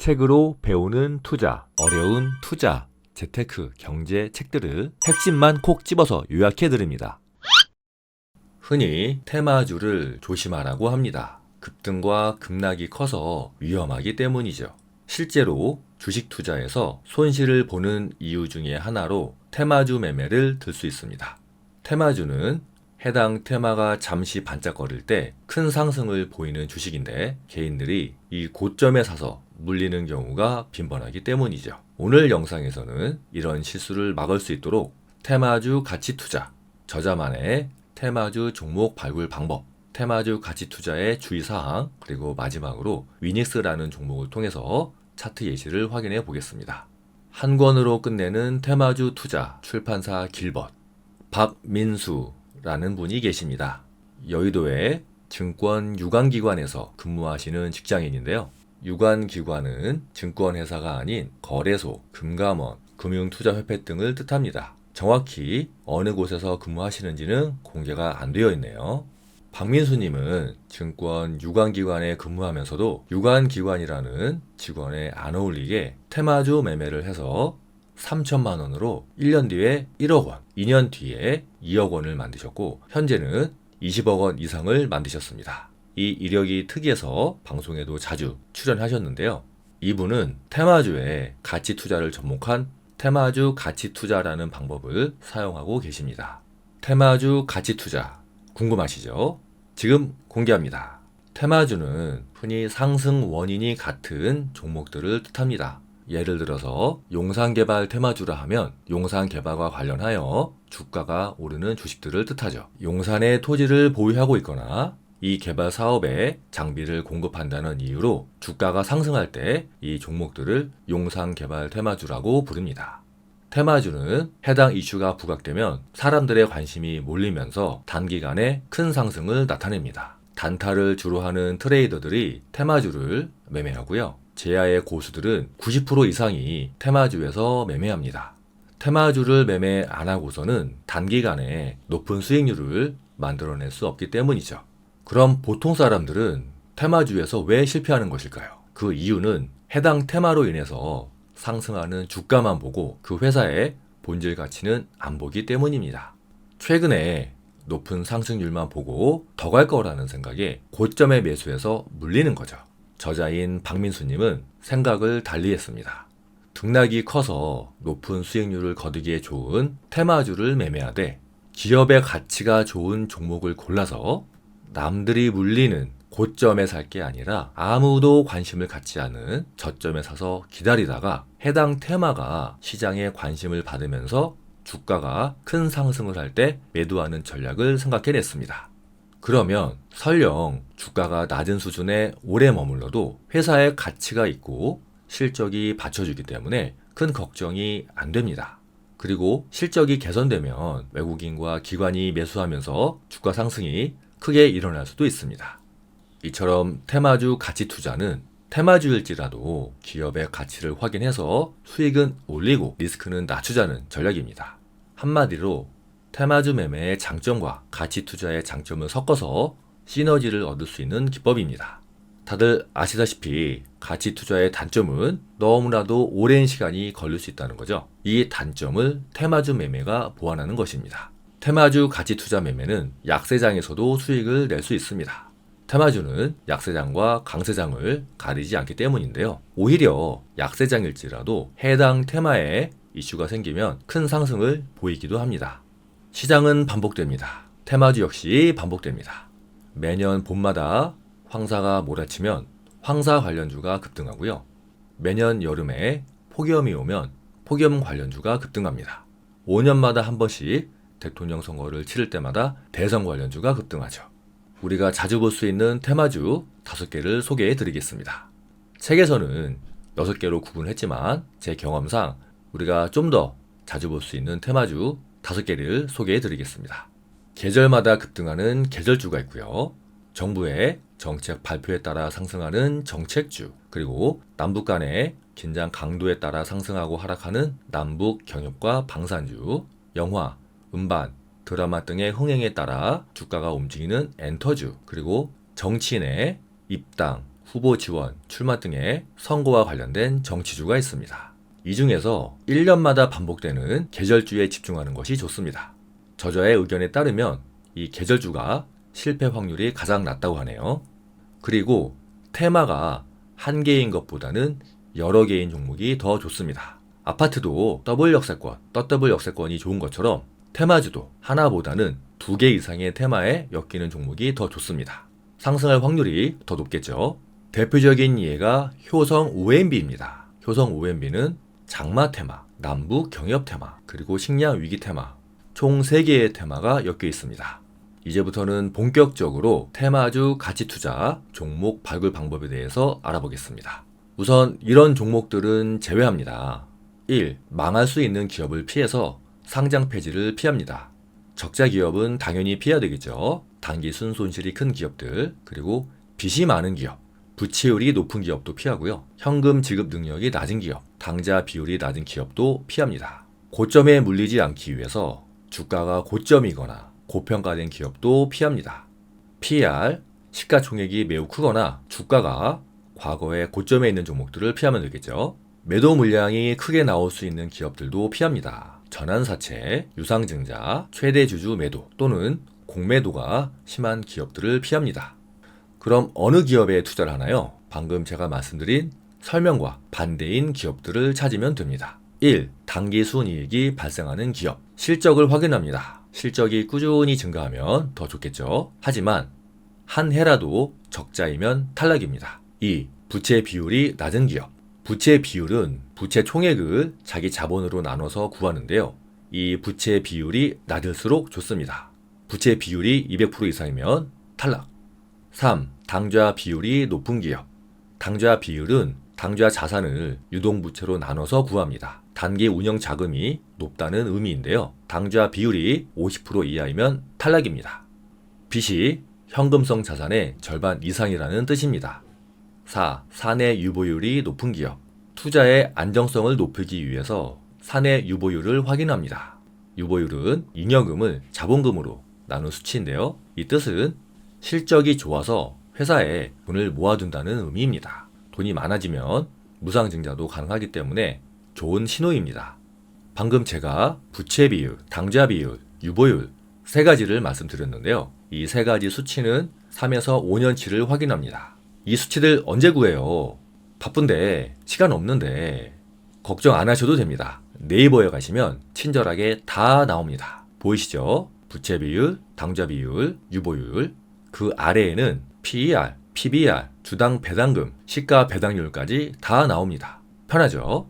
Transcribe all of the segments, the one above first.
책으로 배우는 투자, 어려운 투자, 재테크, 경제 책들을 핵심만 콕 집어서 요약해 드립니다. 흔히 테마주를 조심하라고 합니다. 급등과 급락이 커서 위험하기 때문이죠. 실제로 주식 투자에서 손실을 보는 이유 중에 하나로 테마주 매매를 들 수 있습니다. 테마주는 해당 테마가 잠시 반짝거릴 때 큰 상승을 보이는 주식인데 개인들이 이 고점에 사서 물리는 경우가 빈번하기 때문이죠. 오늘 영상에서는 이런 실수를 막을 수 있도록 테마주 가치 투자, 저자만의 테마주 종목 발굴 방법, 테마주 가치 투자의 주의사항, 그리고 마지막으로 위닉스라는 종목을 통해서 차트 예시를 확인해 보겠습니다. 한 권으로 끝내는 테마주 투자 출판사 길벗 박민수라는 분이 계십니다. 여의도의 증권 유관기관에서 근무하시는 직장인인데요. 유관 기관은 증권회사가 아닌 거래소, 금감원, 금융투자협회 등을 뜻합니다. 정확히 어느 곳에서 근무하시는지는 공개가 안 되어 있네요. 박민수님은 증권 유관기관에 근무하면서도 유관기관이라는 직원에 안 어울리게 테마주 매매를 해서 3천만 원으로 1년 뒤에 1억 원, 2년 뒤에 2억 원을 만드셨고 현재는 20억 원 이상을 만드셨습니다. 이 이력이 특이해서 방송에도 자주 출연하셨는데요. 이분은 테마주에 가치 투자를 접목한 테마주 가치 투자라는 방법을 사용하고 계십니다. 테마주 가치 투자 궁금하시죠? 지금 공개합니다. 테마주는 흔히 상승 원인이 같은 종목들을 뜻합니다. 예를 들어서 용산개발 테마주라 하면 용산개발과 관련하여 주가가 오르는 주식들을 뜻하죠. 용산에 토지를 보유하고 있거나 이 개발 사업에 장비를 공급한다는 이유로 주가가 상승할 때 이 종목들을 용산 개발 테마주라고 부릅니다. 테마주는 해당 이슈가 부각되면 사람들의 관심이 몰리면서 단기간에 큰 상승을 나타냅니다. 단타를 주로 하는 트레이더들이 테마주를 매매하고요. 제야의 고수들은 90% 이상이 테마주에서 매매합니다. 테마주를 매매 안 하고서는 단기간에 높은 수익률을 만들어낼 수 없기 때문이죠. 그럼 보통 사람들은 테마주에서 왜 실패하는 것일까요? 그 이유는 해당 테마로 인해서 상승하는 주가만 보고 그 회사의 본질 가치는 안 보기 때문입니다. 최근에 높은 상승률만 보고 더 갈 거라는 생각에 고점에 매수해서 물리는 거죠. 저자인 박민수님은 생각을 달리 했습니다. 등락이 커서 높은 수익률을 거두기에 좋은 테마주를 매매하되 기업의 가치가 좋은 종목을 골라서 남들이 물리는 고점에 살 게 아니라 아무도 관심을 갖지 않은 저점에 사서 기다리다가 해당 테마가 시장에 관심을 받으면서 주가가 큰 상승을 할 때 매도하는 전략을 생각해냈습니다. 그러면 설령 주가가 낮은 수준에 오래 머물러도 회사의 가치가 있고 실적이 받쳐주기 때문에 큰 걱정이 안 됩니다. 그리고 실적이 개선되면 외국인과 기관이 매수하면서 주가 상승이 크게 일어날 수도 있습니다. 이처럼 테마주 가치 투자는 테마주일지라도 기업의 가치를 확인해서 수익은 올리고 리스크는 낮추자는 전략입니다. 한마디로 테마주 매매의 장점과 가치 투자의 장점을 섞어서 시너지를 얻을 수 있는 기법입니다. 다들 아시다시피 가치 투자의 단점은 너무나도 오랜 시간이 걸릴 수 있다는 거죠. 이 단점을 테마주 매매가 보완하는 것입니다. 테마주 가치 투자 매매는 약세장에서도 수익을 낼 수 있습니다. 테마주는 약세장과 강세장을 가리지 않기 때문인데요. 오히려 약세장일지라도 해당 테마에 이슈가 생기면 큰 상승을 보이기도 합니다. 시장은 반복됩니다. 테마주 역시 반복됩니다. 매년 봄마다 황사가 몰아치면 황사 관련주가 급등하고요. 매년 여름에 폭염이 오면 폭염 관련주가 급등합니다. 5년마다 한 번씩 대통령 선거를 치를 때마다 대선 관련주가 급등하죠. 우리가 자주 볼 수 있는 테마주 5개를 소개해 드리겠습니다. 책에서는 6개로 구분했지만 제 경험상 우리가 좀 더 자주 볼 수 있는 테마주 5개를 소개해 드리겠습니다. 계절마다 급등하는 계절주가 있고요. 정부의 정책 발표에 따라 상승하는 정책주, 그리고 남북 간의 긴장 강도에 따라 상승하고 하락하는 남북 경협과 방산주, 영화, 음반, 드라마 등의 흥행에 따라 주가가 움직이는 엔터주, 그리고 정치인의 입당, 후보 지원, 출마 등의 선거와 관련된 정치주가 있습니다. 이 중에서 1년마다 반복되는 계절주에 집중하는 것이 좋습니다. 저자의 의견에 따르면 이 계절주가 실패 확률이 가장 낮다고 하네요. 그리고 테마가 한 개인 것보다는 여러 개인 종목이 더 좋습니다. 아파트도 더블 역세권, 떠더블 역세권이 좋은 것처럼 테마주도 하나보다는 두 개 이상의 테마에 엮이는 종목이 더 좋습니다. 상승할 확률이 더 높겠죠. 대표적인 예가 효성 OMB입니다. 효성 OMB는 장마 테마, 남북 경협 테마, 그리고 식량 위기 테마, 총 3개의 테마가 엮여 있습니다. 이제부터는 본격적으로 테마주 가치 투자 종목 발굴 방법에 대해서 알아보겠습니다. 우선 이런 종목들은 제외합니다. 1. 망할 수 있는 기업을 피해서 상장 폐지를 피합니다. 적자 기업은 당연히 피해야 되겠죠. 단기 순 손실이 큰 기업들, 그리고 빚이 많은 기업, 부채율이 높은 기업도 피하고요. 현금 지급 능력이 낮은 기업, 당자 비율이 낮은 기업도 피합니다. 고점에 물리지 않기 위해서 주가가 고점이거나 고평가된 기업도 피합니다. PER, 시가총액이 매우 크거나 주가가 과거에 고점에 있는 종목들을 피하면 되겠죠. 매도 물량이 크게 나올 수 있는 기업들도 피합니다. 전환사채, 유상증자, 최대 주주 매도 또는 공매도가 심한 기업들을 피합니다. 그럼 어느 기업에 투자를 하나요? 방금 제가 말씀드린 설명과 반대인 기업들을 찾으면 됩니다. 1. 단기 순이익이 발생하는 기업. 실적을 확인합니다. 실적이 꾸준히 증가하면 더 좋겠죠. 하지만 한 해라도 적자이면 탈락입니다. 2. 부채 비율이 낮은 기업. 부채 비율은 부채 총액을 자기 자본으로 나눠서 구하는데요. 이 부채 비율이 낮을수록 좋습니다. 부채 비율이 200% 이상이면 탈락. 3. 당좌 비율이 높은 기업. 당좌 비율은 당좌 자산을 유동부채로 나눠서 구합니다. 단기 운영 자금이 높다는 의미인데요. 당좌 비율이 50% 이하이면 탈락입니다. 빚이 현금성 자산의 절반 이상이라는 뜻입니다. 4. 사내 유보율이 높은 기업. 투자의 안정성을 높이기 위해서 사내 유보율을 확인합니다. 유보율은 잉여금을 자본금으로 나눈 수치인데요. 이 뜻은 실적이 좋아서 회사에 돈을 모아둔다는 의미입니다. 돈이 많아지면 무상증자도 가능하기 때문에 좋은 신호입니다. 방금 제가 부채 비율, 당좌 비율, 유보율 세 가지를 말씀드렸는데요. 이 세 가지 수치는 3에서 5년치를 확인합니다. 이 수치들 언제 구해요? 바쁜데 시간 없는데 걱정 안 하셔도 됩니다. 네이버에 가시면 친절하게 다 나옵니다. 보이시죠? 부채 비율, 당좌 비율, 유보율. 그 아래에는 PER, PBR, 주당 배당금, 시가 배당률까지 다 나옵니다. 편하죠?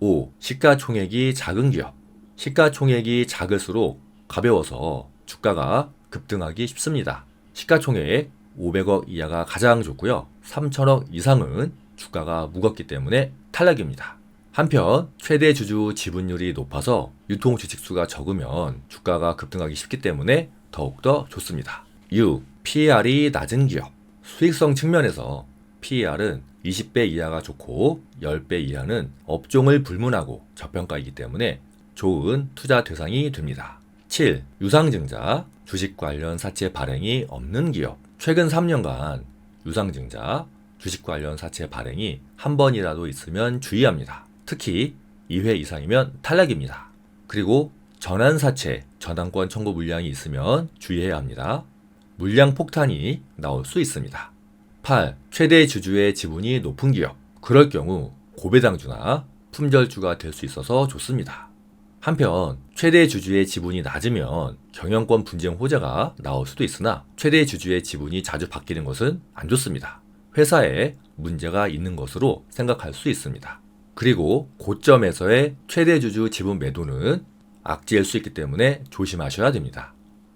5. 시가총액이 작은 기업. 시가총액이 작을수록 가벼워서 주가가 급등하기 쉽습니다. 시가총액 500억 이하가 가장 좋고요. 3천억 이상은 주가가 무겁기 때문에 탈락입니다. 한편 최대 주주 지분율이 높아서 유통 주식수가 적으면 주가가 급등하기 쉽기 때문에 더욱더 좋습니다. 6. PER이 낮은 기업. 수익성 측면에서 PER은 20배 이하가 좋고 10배 이하는 업종을 불문하고 저평가이기 때문에 좋은 투자 대상이 됩니다. 7. 유상증자, 주식 관련 사채 발행이 없는 기업. 최근 3년간 유상증자, 주식 관련 사채 발행이 한 번이라도 있으면 주의합니다. 특히 2회 이상이면 탈락입니다. 그리고 전환사채, 전환권 청구 물량이 있으면 주의해야 합니다. 물량 폭탄이 나올 수 있습니다. 8. 최대 주주의 지분이 높은 기업. 그럴 경우 고배당주나 품절주가 될 수 있어서 좋습니다. 한편 최대 주주의 지분이 낮으면 경영권 분쟁 호재가 나올 수도 있으나 최대 주주의 지분이 자주 바뀌는 것은 안 좋습니다. 회사에 문제가 있는 것으로 생각할 수 있습니다. 그리고 고점에서의 최대 주주 지분 매도는 악재일 수 있기 때문에 조심하셔야 됩니다.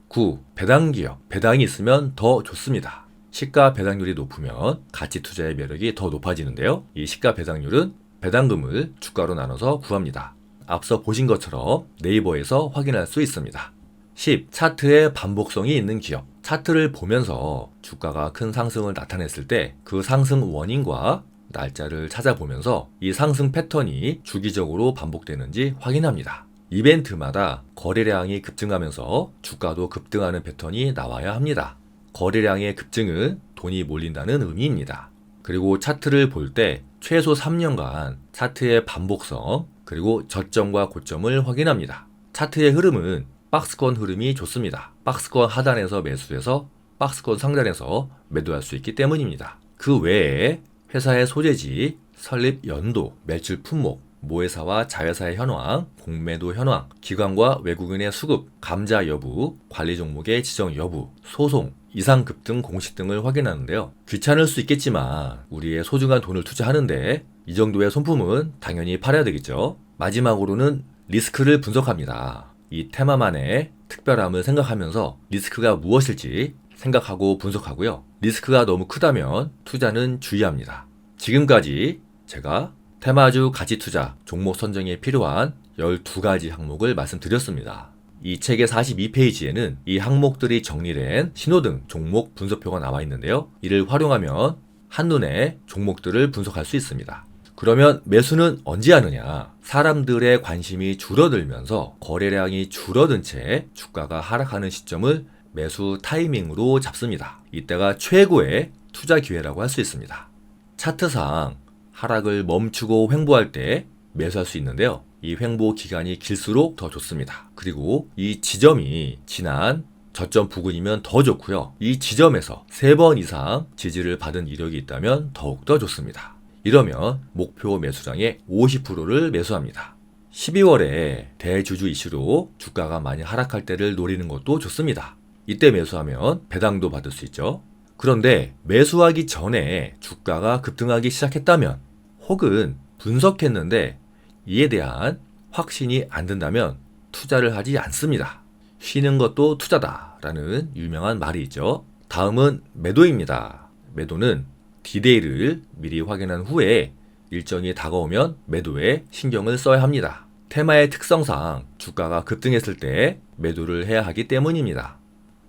9. 배당 기업. 배당이 있으면 더 좋습니다. 시가 배당률이 높으면 가치 투자의 매력이 더 높아지는데요. 이 시가 배당률은 배당금을 주가로 나눠서 구합니다. 앞서 보신 것처럼 네이버에서 확인할 수 있습니다. 10. 차트에 반복성이 있는 기업. 차트를 보면서 주가가 큰 상승을 나타냈을 때 그 상승 원인과 날짜를 찾아보면서 이 상승 패턴이 주기적으로 반복되는지 확인합니다. 이벤트마다 거래량이 급증하면서 주가도 급등하는 패턴이 나와야 합니다. 거래량의 급증은 돈이 몰린다는 의미입니다. 그리고 차트를 볼 때 최소 3년간 차트의 반복성 그리고 저점과 고점을 확인합니다. 차트의 흐름은 박스권 흐름이 좋습니다. 박스권 하단에서 매수해서 박스권 상단에서 매도할 수 있기 때문입니다. 그 외에 회사의 소재지, 설립 연도, 매출 품목, 모회사와 자회사의 현황, 공매도 현황, 기관과 외국인의 수급, 감자 여부, 관리 종목의 지정 여부, 소송, 이상급 등 공시 등을 확인하는데요. 귀찮을 수 있겠지만 우리의 소중한 돈을 투자하는데 이 정도의 손품은 당연히 팔아야 되겠죠. 마지막으로는 리스크를 분석합니다. 이 테마만의 특별함을 생각하면서 리스크가 무엇일지 생각하고 분석하고요. 리스크가 너무 크다면 투자는 주의합니다. 지금까지 제가 테마주 가치 투자 종목 선정에 필요한 12가지 항목을 말씀드렸습니다. 이 책의 42페이지에는 이 항목들이 정리된 신호등 종목 분석표가 나와 있는데요. 이를 활용하면 한눈에 종목들을 분석할 수 있습니다. 그러면 매수는 언제 하느냐? 사람들의 관심이 줄어들면서 거래량이 줄어든 채 주가가 하락하는 시점을 매수 타이밍으로 잡습니다. 이때가 최고의 투자 기회라고 할 수 있습니다. 차트상 하락을 멈추고 횡보할 때 매수할 수 있는데요. 이 횡보 기간이 길수록 더 좋습니다. 그리고 이 지점이 지난 저점 부근이면 더 좋고요. 이 지점에서 세번 이상 지지를 받은 이력이 있다면 더욱더 좋습니다. 이러면 목표 매수량의 50%를 매수합니다. 12월에 대주주 이슈로 주가가 많이 하락할 때를 노리는 것도 좋습니다. 이때 매수하면 배당도 받을 수 있죠. 그런데 매수하기 전에 주가가 급등하기 시작했다면 혹은 분석했는데 이에 대한 확신이 안 든다면 투자를 하지 않습니다. 쉬는 것도 투자다 라는 유명한 말이 있죠. 다음은 매도입니다. 매도는 디데이를 미리 확인한 후에 일정이 다가오면 매도에 신경을 써야 합니다. 테마의 특성상 주가가 급등했을 때 매도를 해야 하기 때문입니다.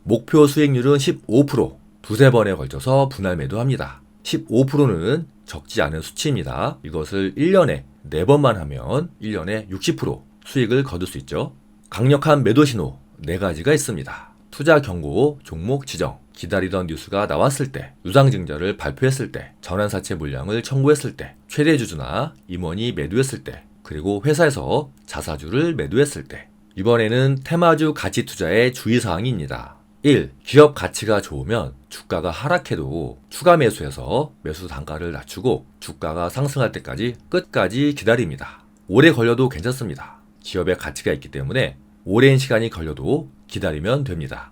목표 수익률은 15%, 두세 번에 걸쳐서 분할 매도합니다. 15%는 적지 않은 수치입니다. 이것을 1년에 4번만 하면 1년에 60% 수익을 거둘 수 있죠. 강력한 매도 신호 4가지가 있습니다. 투자 경고, 종목 지정, 기다리던 뉴스가 나왔을 때, 유상증자를 발표했을 때, 전환사채 물량을 청구했을 때, 최대 주주나 임원이 매도했을 때, 그리고 회사에서 자사주를 매도했을 때. 이번에는 테마주 가치 투자의 주의사항입니다. 1. 기업 가치가 좋으면 주가가 하락해도 추가 매수해서 매수 단가를 낮추고 주가가 상승할 때까지 끝까지 기다립니다. 오래 걸려도 괜찮습니다. 기업의 가치가 있기 때문에 오랜 시간이 걸려도 기다리면 됩니다.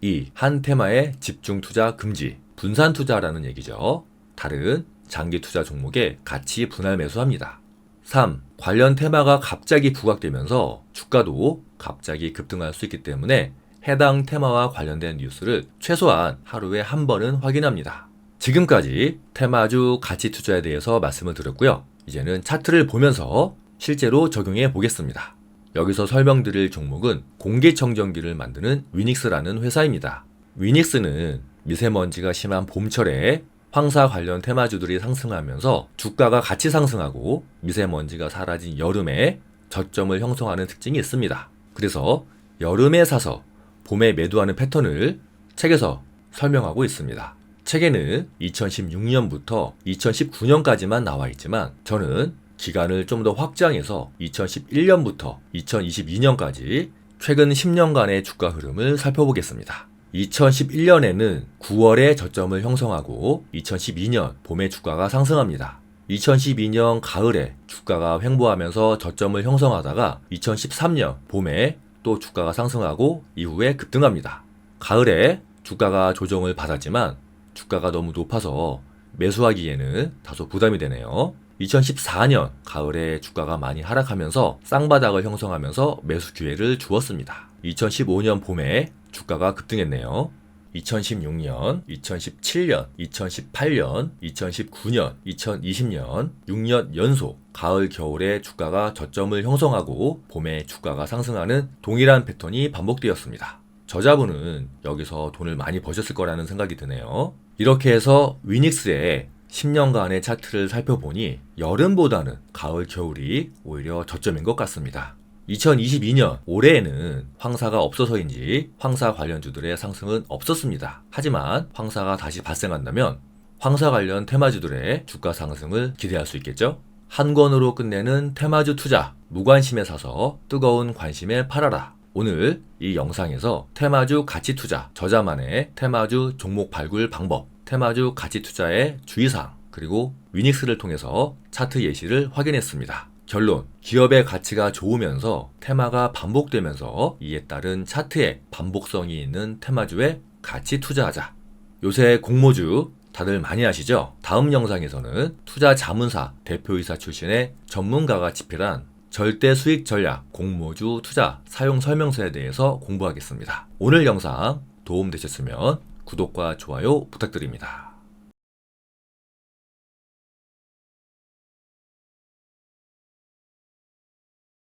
2. 한 테마에 집중 투자 금지, 분산 투자라는 얘기죠. 다른 장기 투자 종목에 같이 분할 매수합니다. 3. 관련 테마가 갑자기 부각되면서 주가도 갑자기 급등할 수 있기 때문에 해당 테마와 관련된 뉴스를 최소한 하루에 한 번은 확인합니다. 지금까지 테마주 가치 투자에 대해서 말씀을 드렸고요. 이제는 차트를 보면서 실제로 적용해 보겠습니다. 여기서 설명드릴 종목은 공기청정기를 만드는 위닉스라는 회사입니다. 위닉스는 미세먼지가 심한 봄철에 황사 관련 테마주들이 상승하면서 주가가 같이 상승하고 미세먼지가 사라진 여름에 저점을 형성하는 특징이 있습니다. 그래서 여름에 사서 봄에 매도하는 패턴을 책에서 설명하고 있습니다. 책에는 2016년부터 2019년까지만 나와 있지만 저는 기간을 좀 더 확장해서 2011년부터 2022년까지 최근 10년간의 주가 흐름을 살펴보겠습니다. 2011년에는 9월에 저점을 형성하고 2012년 봄에 주가가 상승합니다. 2012년 가을에 주가가 횡보하면서 저점을 형성하다가 2013년 봄에 또 주가가 상승하고 이후에 급등합니다. 가을에 주가가 조정을 받았지만 주가가 너무 높아서 매수하기에는 다소 부담이 되네요. 2014년 가을에 주가가 많이 하락하면서 쌍바닥을 형성하면서 매수 기회를 주었습니다. 2015년 봄에 주가가 급등했네요. 2016년, 2017년, 2018년, 2019년, 2020년 6년 연속 가을 겨울에 주가가 저점을 형성하고 봄에 주가가 상승하는 동일한 패턴이 반복되었습니다. 저자분은 여기서 돈을 많이 버셨을 거라는 생각이 드네요. 이렇게 해서 위닉스의 10년간의 차트를 살펴보니 여름보다는 가을 겨울이 오히려 저점인 것 같습니다. 2022년 올해에는 황사가 없어서인지 황사 관련주들의 상승은 없었습니다. 하지만 황사가 다시 발생한다면 황사 관련 테마주들의 주가 상승을 기대할 수 있겠죠? 한 권으로 끝내는 테마주 투자, 무관심에 사서 뜨거운 관심에 팔아라. 오늘 이 영상에서 테마주 가치 투자, 저자만의 테마주 종목 발굴 방법, 테마주 가치 투자의 주의사항, 그리고 위닉스를 통해서 차트 예시를 확인했습니다. 결론, 기업의 가치가 좋으면서 테마가 반복되면서 이에 따른 차트에 반복성이 있는 테마주에 같이 투자하자. 요새 공모주 다들 많이 아시죠? 다음 영상에서는 투자 자문사 대표이사 출신의 전문가가 집필한 절대 수익 전략 공모주 투자 사용 설명서에 대해서 공부하겠습니다. 오늘 영상 도움 되셨으면 구독과 좋아요 부탁드립니다.